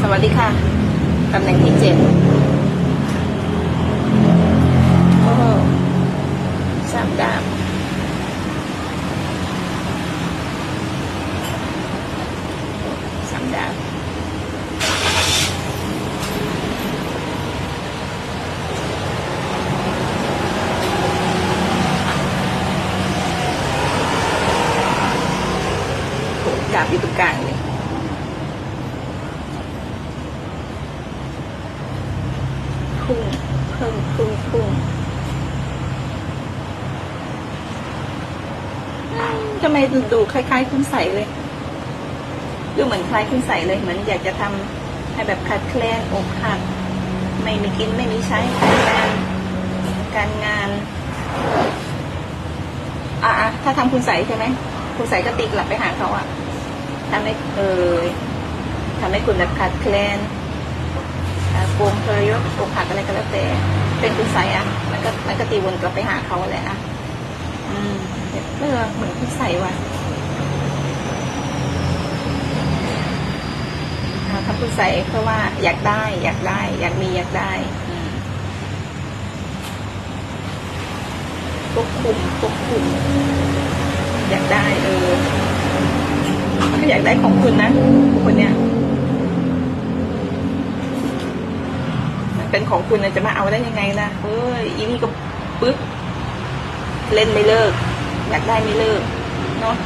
สวัสดีค่ะ ตำแหน่งที่เจ็ดโอ้สามดาบสามดาบโหดาบอยู่ตรงกลางเลย พุ่งเพิ่มพุ่งพุ่งทำไมดูคล้ายๆคุณใสเลย ดูเหมือนคล้ายคุณใสเลยเหมือนอยากจะทำให้แบบขาดแคลนอกหัก ไม่มีกินไม่มีใช้การงานการงานอะอะถ้าทำคุณใสใช่ไหมคุณใสก็ตีกลับไปหาเขาอะทำให้เออทำให้คุณแบบขาดแคลน โกงเคยยกอกหักอะไรก็แล้วแต่ เป็นคุณไสอะ มันก็มันก็ตีวนกลับไปหาเขาแหละอะอืมเออเหมือนคุณใสว่ะอ่าทำคุณใสเพราะว่าอยากได้ อยากได้ อยากมีอยากได้ควบคุมควบคุมอยากได้เอออยากได้ของคุณนะคนเนี้ย เป็นของคุณนะจะมาเอาได้ยังไงล่ะเอ้ยอีนี่ก็ปึ๊บเล่นไม่เลิก อยากได้ไม่เลิกเนาะ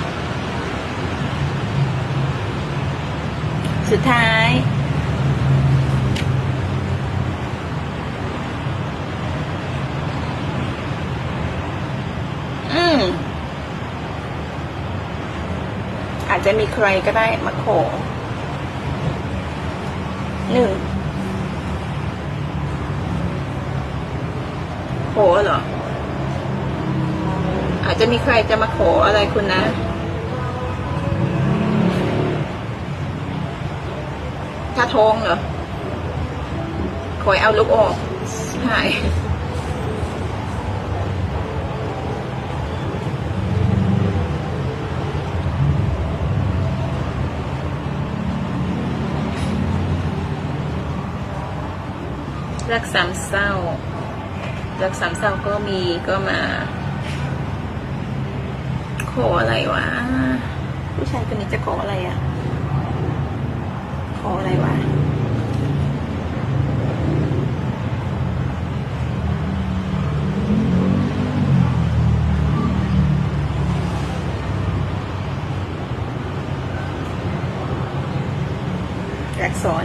สุดท้ายอืมอาจจะมีใครก็ได้มาขอหนึ่ง ขอเหรอ อาจจะมีใครจะมาขออะไรคุณนะ ถ้าทองเหรอขอยเอาลูกออกหายรักสามเศร้า รักสามเศร้าก็มีก็มา ขออะไรวะ ผู้ชายคนนี้จะขออะไรอะ ขออะไรวะรักสอ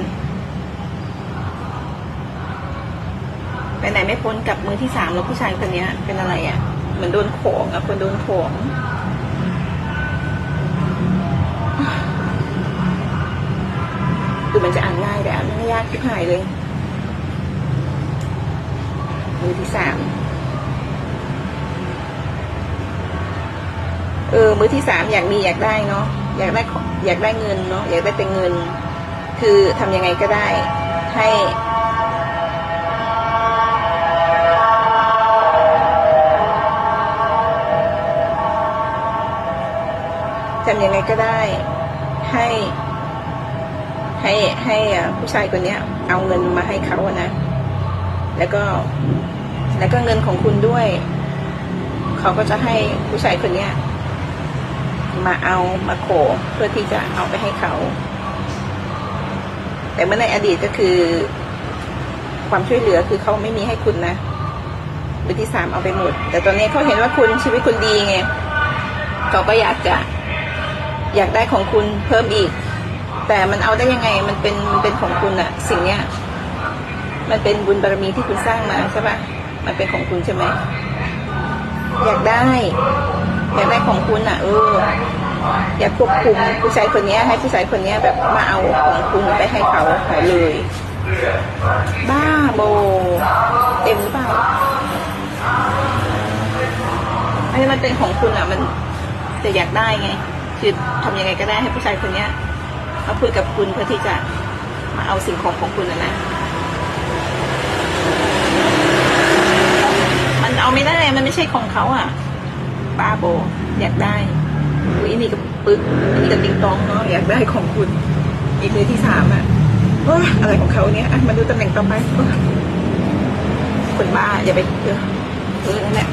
ไปไหนไม่พ้นกับมือที่สามแล้วผู้ชายคนนี้เป็นอะไรอะ่ะเหมือนโดนขงอะ่ะคนโดนขงคือมันจะอ่านง่ายแต่อ่านไม่ยากที่หายเลย มือที่สามเออมือที่สามอยากมีอยากได้เนาะอยากได้องอยากได้เงินเนาะอยากได้เป็นเงิน คือทำยังไงก็ได้ ให้ ทำยังไงก็ได้ ให้ ให้ให้ผู้ชายคนนี้เอาเงินมาให้เขาอะนะ แล้วก็ แล้วก็เงินของคุณด้วย เขาก็จะให้ผู้ชายคนนี้มาเอามาโขเพื่อที่จะเอาไปให้เขา แต่เมื่อในอดีตก็คือ ความช่วยเหลือคือเขาไม่มีให้คุณนะมือที่สามเอาไปหมด แต่ตอนนี้เขาเห็นว่าคุณชีวิตคุณดีไงเขาก็อยากจะ อยากได้ของคุณเพิ่มอีก แต่มันเอาได้ยังไงมันเป็นมันเป็นของคุณอะสิ่งเนี้ย มันเป็นบุญบารมีที่คุณสร้างมาใช่ปะมันเป็นของคุณใช่ไหมอยากได้ อยากได้ของคุณอะเอออยากควบคุมผู้ชายคนนี้ให้ผู้ชายคนนี้แบบมาเอาของคุณไปให้เขาขายเลย บ้าโบ เต็มหรือเปล่าอันนี้มันเป็นของคุณอะมันแต่อยากได้ไง คือทำยังไงก็ได้ให้ผู้ชายคนเนี้ยมาพูดกับคุณเพื่อที่จะมาเอาสิ่งของของคุณนะนะมันเอาไม่ได้มันไม่ใช่ของเขาอะบ้าโบอยากได้อุ้ยนี่ก็ปึ๊กอันนี้ก็ติงตองเนาะอยากได้ของคุณ อีกมือที่สามอะอะไรของเขาเนี่ยอะมาดูตำแหน่งต่อไปคนบ้าอย่าไปเออเออนั่นแหละ